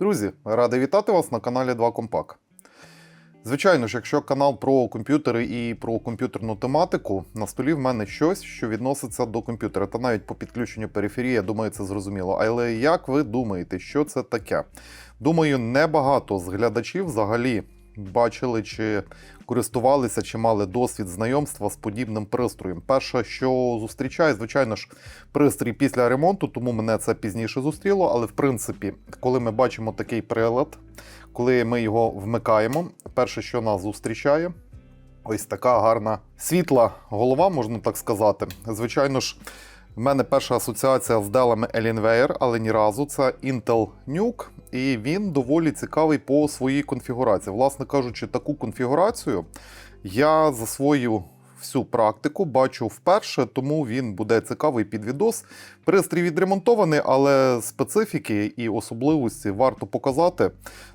Друзі, радий вітати вас на каналі 2 Компак. Звичайно ж, якщо канал про комп'ютери і про комп'ютерну тематику, на столі в мене щось, що відноситься до комп'ютера. Та навіть по підключенню периферії, я думаю, це зрозуміло. Але як ви думаєте, що це таке? Думаю, небагато з глядачів взагалі бачили чи користувалися, чи мали досвід знайомства з подібним пристроєм. Перше, що зустрічає, звичайно ж, пристрій після ремонту, тому мене це пізніше зустріло. Але в принципі, коли ми бачимо такий прилад, коли ми його вмикаємо, перше, що нас зустрічає, ось така гарна світла голова, можна так сказати. Звичайно ж, в мене перша асоціація з делами Alienware, але ні разу це Intel Nuke, і він доволі цікавий по своїй конфігурації. Власне кажучи, таку конфігурацію я за свою всю практику бачу вперше, тому він буде цікавий під відос. Пристрій відремонтований, але специфіки і особливості варто показати.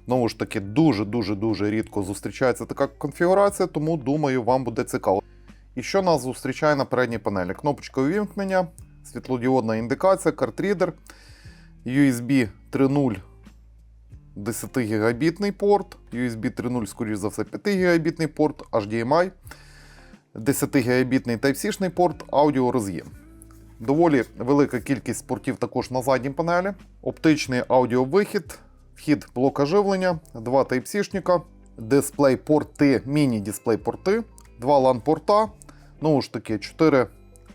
Знову ж таки, дуже-дуже дуже рідко зустрічається така конфігурація, тому думаю, вам буде цікаво. І що нас зустрічає на передній панелі? Кнопочка увімкнення, світлодіодна індикація, картрідер, USB 3.0 10 гігабітний порт, USB 3.0, скоріш за все, 5 гігабітний порт, HDMI, 10 гігабітний Type-C порт, аудіороз'єм. Доволі велика кількість портів також на задній панелі. Оптичний аудіовихід, вхід блока живлення, два Type-C, дисплей порти, міні-дисплей порти, два LAN порта, знову ж таки, 4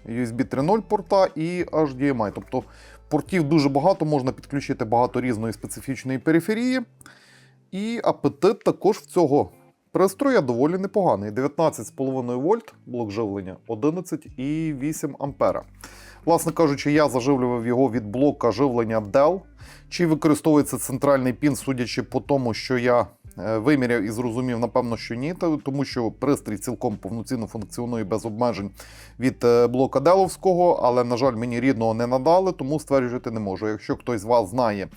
USB 3.0 порта і HDMI. Тобто портів дуже багато, можна підключити багато різної специфічної периферії. І апетит також в цього пристроя доволі непоганий. 19,5 вольт блок живлення, 11,8 ампера. Власне кажучи, я заживлював його від блока живлення Dell. Чи використовується центральний пін, судячи по тому, що я виміряв і зрозумів, напевно, що ні, тому що пристрій цілком повноцінно функціонує без обмежень від е, блока Деловського, але, на жаль, мені рідного не надали, тому стверджувати не можу. Якщо хтось з вас знає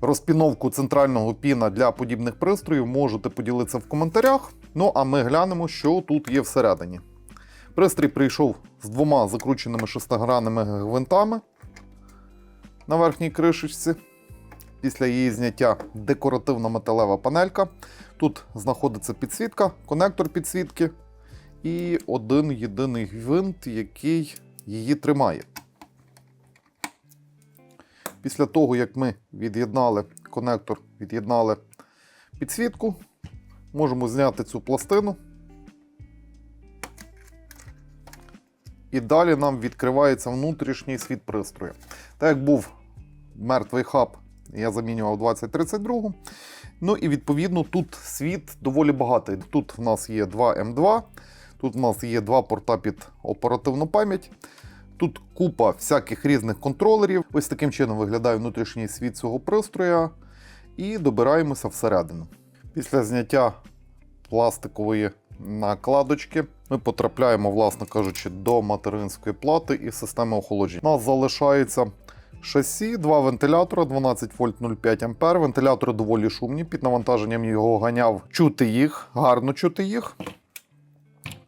розпіновку центрального піна для подібних пристроїв, можете поділитися в коментарях. Ну а ми глянемо, що тут є всередині. Пристрій прийшов з двома закрученими шестигранними гвинтами на верхній кришечці. Після її зняття декоративна металева панелька. Тут знаходиться підсвітка, конектор підсвітки і один єдиний гвинт, який її тримає. Після того, як ми від'єднали конектор, від'єднали підсвітку, можемо зняти цю пластину. І далі нам відкривається внутрішній світ пристрою. Так як був мертвий хаб, я замінював 2032. Ну і відповідно тут світ доволі багатий. Тут в нас є 2 М2, тут в нас є два порта під оперативну пам'ять. Тут купа всяких різних контролерів. Ось таким чином виглядає внутрішній світ цього пристроя. І добираємося всередину. Після зняття пластикової накладочки ми потрапляємо, власне кажучи, до материнської плати і системи охолодження. У нас залишається шасі, два вентилятора, 12 вольт 0,5 ампер. Вентилятори доволі шумні. Під навантаженням його ганяв чути їх, гарно чути їх.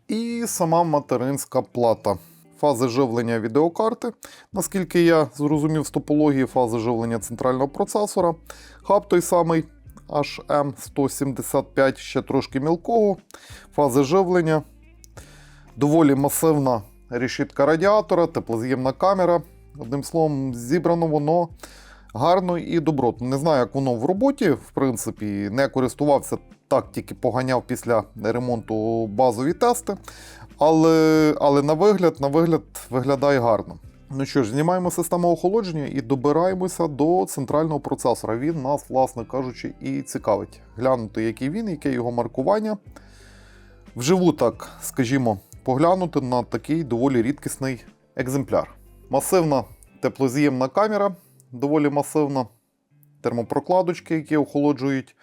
І сама материнська плата. Фази живлення відеокарти. Наскільки я зрозумів з топології фази живлення центрального процесора. Хаб той самий HM175, ще трошки мілкого. Фази живлення. Доволі масивна решітка радіатора, теплоз'ємна камера. Одним словом, зібрано воно гарно і добротно. Не знаю, як воно в роботі, в принципі, не користувався так, тільки поганяв після ремонту базові тести. Але, але на вигляд, на вигляд виглядає гарно. Ну що ж, знімаємо систему охолодження і добираємося до центрального процесора. Він нас, власне кажучи, і цікавить. Глянути, який він, яке його маркування. Вживу так, скажімо, поглянути на такий доволі рідкісний екземпляр. Масивна теплоз'ємна камера, доволі масивна, термопрокладочки, які охолоджують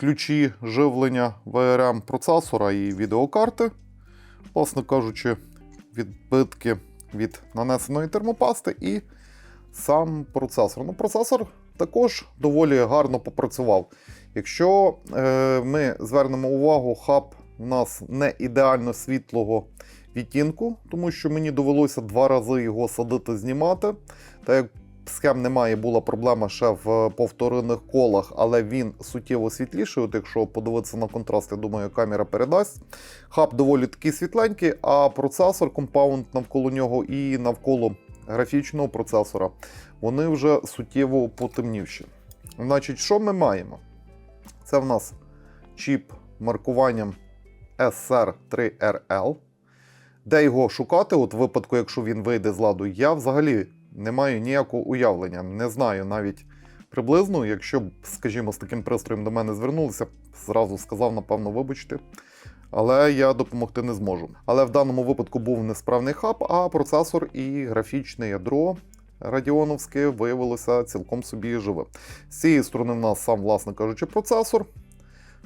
ключі живлення VRM процесора і відеокарти. Власне кажучи, відбитки від нанесеної термопасти і сам процесор. Ну, процесор також доволі гарно попрацював. Якщо е, ми звернемо увагу, хаб у нас не ідеально світлого відтінку, тому що мені довелося два рази його садити знімати. Та як схем немає, була проблема ще в повторних колах, але він суттєво світліший. От якщо подивитися на контраст, я думаю, камера передасть. Хаб доволі такий світленький, а процесор, компаунд навколо нього і навколо графічного процесора, вони вже суттєво потемнівші. Значить, що ми маємо? Це в нас чіп маркуванням SR3RL. Де його шукати, от в випадку, якщо він вийде з ладу, я взагалі не маю ніякого уявлення. Не знаю навіть приблизно. Якщо б, скажімо, з таким пристроєм до мене звернулися, зразу сказав, напевно, вибачте. Але я допомогти не зможу. Але в даному випадку був несправний хаб, а процесор і графічне ядро радіоновське виявилося цілком собі живе. З цієї сторони в нас сам, власне кажучи, процесор.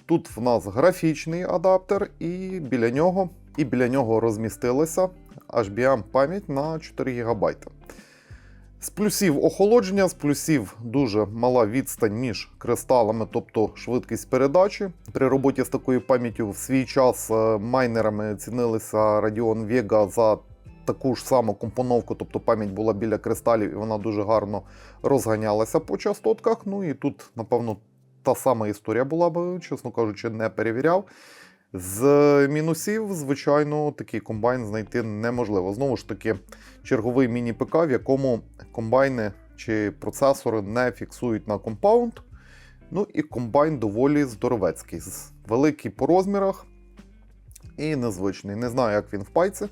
Тут в нас графічний адаптер, і біля нього, і біля нього розмістилася HBM пам'ять на 4 ГБ. З плюсів охолодження, з плюсів дуже мала відстань між кристалами, тобто швидкість передачі. При роботі з такою пам'яттю в свій час е, майнерами цінилися Radeon Vega за таку ж саму компоновку, тобто пам'ять була біля кристалів і вона дуже гарно розганялася по частотках. Ну і тут, напевно, та сама історія була би, чесно кажучи, не перевіряв. З мінусів, звичайно, такий комбайн знайти неможливо. Знову ж таки, черговий міні-ПК, в якому комбайни чи процесори не фіксують на компаунд. Ну і комбайн доволі здоровецький, великий по розмірах і незвичний. Не знаю, як він в пайці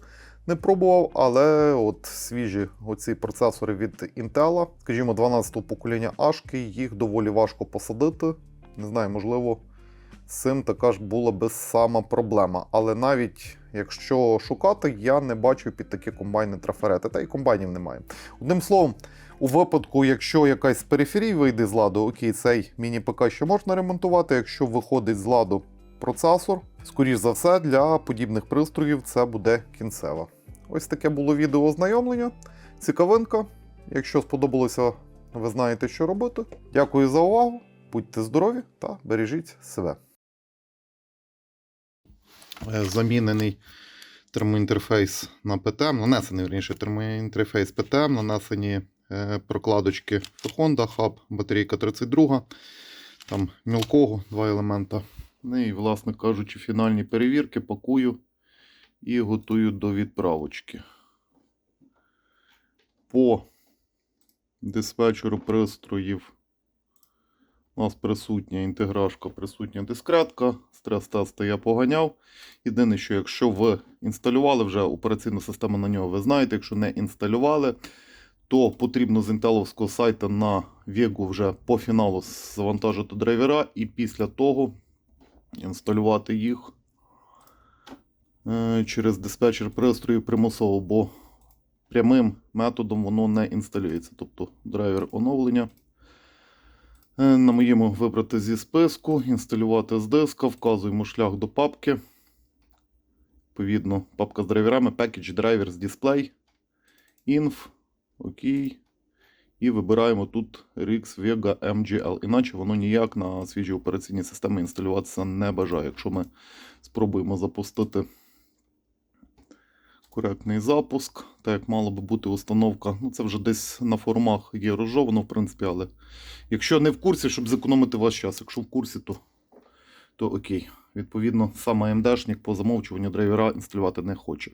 не пробував, але от свіжі оці процесори від Intel, скажімо, 12-го покоління Ашки, їх доволі важко посадити. Не знаю, можливо, цим така ж була би сама проблема. Але навіть якщо шукати, я не бачу під такі комбайни трафарети, та й комбайнів немає. Одним словом, у випадку, якщо якась з периферій вийде з ладу, окей, цей міні-ПК ще можна ремонтувати. Якщо виходить з ладу процесор, скоріш за все, для подібних пристроїв це буде кінцева. Ось таке було відео ознайомлення. Цікавинка. Якщо сподобалося, ви знаєте, що робити. Дякую за увагу. Будьте здорові та бережіть себе. Е, Замінений термоінтерфейс на PTM, нанесений верніше термоінтерфейс PTM, нанесені е, прокладочки Honda, хаб, батарейка 32, там мілкого два елемента. Ну і, власне кажучи, фінальні перевірки пакую і готую до відправочки. По диспетчеру пристроїв у нас присутня інтеграшка, присутня дискретка. Стрес-тести я поганяв. Єдине, що якщо ви інсталювали вже операційну систему на нього, ви знаєте, якщо не інсталювали, то потрібно з інтеловського сайту на Vega вже по фіналу завантажити драйвера і після того інсталювати їх е, через диспетчер пристрою примусово, бо прямим методом воно не інсталюється. Тобто драйвер оновлення. Е, На моєму вибрати зі списку, інсталювати з диска, вказуємо шлях до папки. Відповідно, папка з драйверами, Package Drivers Display, Inf, окей. І вибираємо тут RX Vega MGL. Іначе воно ніяк на свіжій операційній системі інсталюватися не бажає. Якщо ми спробуємо запустити коректний запуск, так як мала би бути установка. Ну, це вже десь на форумах є розжовано, в принципі, але якщо не в курсі, щоб зекономити ваш час, якщо в курсі, то, то окей. Відповідно, сам AMD-шник по замовчуванню драйвера інсталювати не хоче.